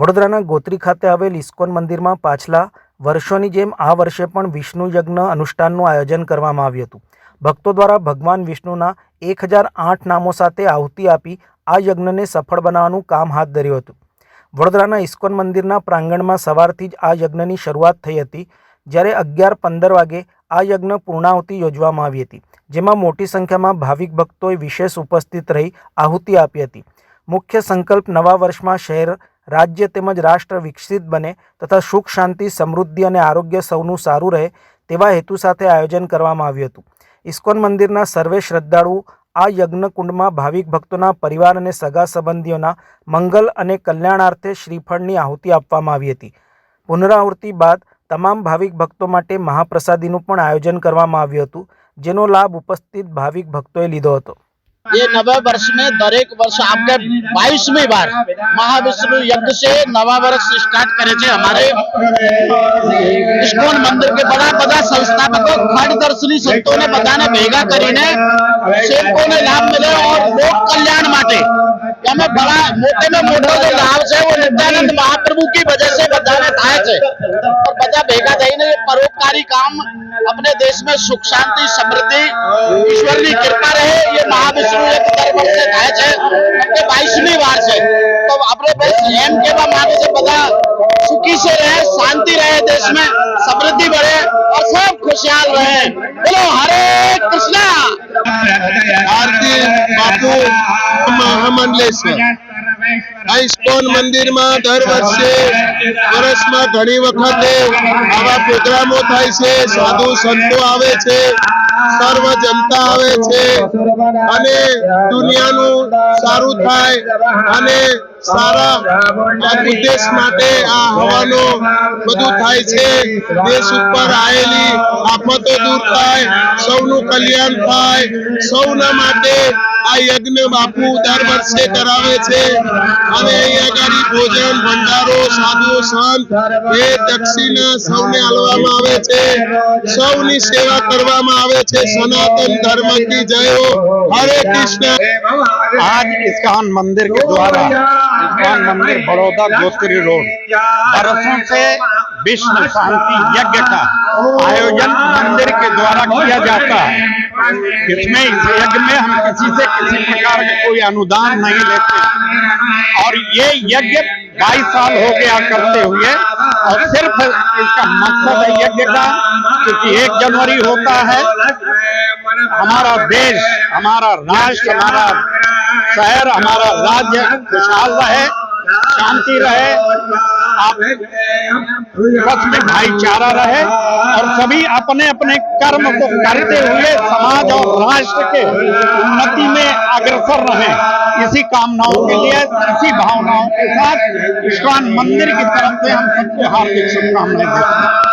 વડોદરાના ગોત્રી ખાતે આવેલ ઇસ્કોન મંદિરમાં પાછલા વર્ષોની જેમ આ વર્ષે પણ વિષ્ણુ યજ્ઞ અનુષ્ઠાનનું આયોજન કરવામાં આવ્યું હતું ભક્તો દ્વારા ભગવાન વિષ્ણુના એક હજાર આઠ નામો સાથે આહુતિ આપી આ યજ્ઞને સફળ બનાવવાનું કામ હાથ ધર્યું હતું વડોદરાના ઇસ્કોન મંદિરના પ્રાંગણમાં સવારથી જ આ યજ્ઞની શરૂઆત થઈ હતી જ્યારે અગિયાર પંદર વાગે આ યજ્ઞ પૂર્ણાહુતિ યોજવામાં આવી હતી જેમાં મોટી સંખ્યામાં ભાવિક ભક્તોએ વિશેષ ઉપસ્થિત રહી આહુતિ આપી હતી મુખ્ય સંકલ્પ નવા વર્ષમાં શહેર રાજ્ય તેમજ રાષ્ટ્ર વિકસિત બને તથા સુખ શાંતિ સમૃદ્ધિ અને આરોગ્ય સૌનું સારું રહે તેવા હેતુ સાથે આયોજન કરવામાં આવ્યું હતું ઇસ્કોન મંદિરના સર્વે શ્રદ્ધાળુ આ યજ્ઞકુંડમાં ભાવિક ભક્તોના પરિવાર અને સગા સંબંધીઓના મંગલ અને કલ્યાણાર્થે શ્રીફળની આહુતિ આપવામાં આવી હતી પુનરાવૃત્તિ બાદ તમામ ભાવિક ભક્તો માટે મહાપ્રસાદીનું પણ આયોજન કરવામાં આવ્યું હતું જેનો લાભ ઉપસ્થિત ભાવિક ભક્તોએ લીધો હતો ये नवे वर्ष में दर एक वर्ष आपके बाईसवीं बार महाविष्णु यज्ञ से नवा वर्ष स्टार्ट करे थे हमारे इस्कोन मंदिर के बड़ा बड़ा संस्थापकों खड़ दर्शनी संतों ने बताने भेगा करीने सेवकों ने लाभ मिले और लोक कल्याण बड़ा मोटे में मोटो जो लाल से वो नित्यानंद महाप्रभु की वजह से बदाने थाए थे और बजा भेगा परोपकारी काम अपने देश में सुख शांति समृद्धि ईश्वर की कृपा रहे ये महाविष्णु ये पंद्रह से थाए थे अपने बाईसवीं बार से तो अपने पे सीएम के बाद से बदा सुखी से रहे शांति रहे देश में समृद्धि बढ़े और सब खुशहाल रहे बोलो हरे कृष्णा પ્રોગ્રામો થાય છે સાધુ સંતો આવે છે સર્વ જનતા આવે છે અને દુનિયાનું સારું થાય અને સારા ઉદ્દેશ માટે આ હવાનો બધું થાય છે દેશ ઉપર આયેલી આફતો દૂર થાય સૌનું કલ્યાણ થાય સૌના માટે આ यज्ञમાં આપું દર વર્ષે કરાવે છે અમે 11 ભોજન भंडારો સાધુ સંત એક 택સીના સૌને આવવામાં આવે છે સૌની સેવા કરવામાં આવે છે સનાતન ધર્મની જય હો Hare Krishna આજ ઇસ્કાન મંદિર કે દ્વારા ઇસ્કાન મંદિર બરોડા ગોતરી રોડ પરસોથી বিষ্ণુ સાહતી यज्ञ का आयोजन मंदिर के द्वारा किया जाता है इसमें इस यज्ञ में हम किसी से किसी प्रकार का कोई अनुदान नहीं लेते और ये यज्ञ बाईस साल हो गया करते हुए और सिर्फ इसका मकसद है यज्ञ का क्योंकि एक जनवरी होता है हमारा देश हमारा राष्ट्र हमारा शहर हमारा राज्य खुशहाल रहे शांति रहे बस में भाईचारा रहे और सभी अपने अपने कर्म को करते हुए समाज और राष्ट्र के उन्नति में अग्रसर रहे इसी कामनाओं के लिए इसी भावनाओं के साथ इस्कान मंदिर की तरफ से हम सबको हार्दिक शुभकामनाएं देते हैं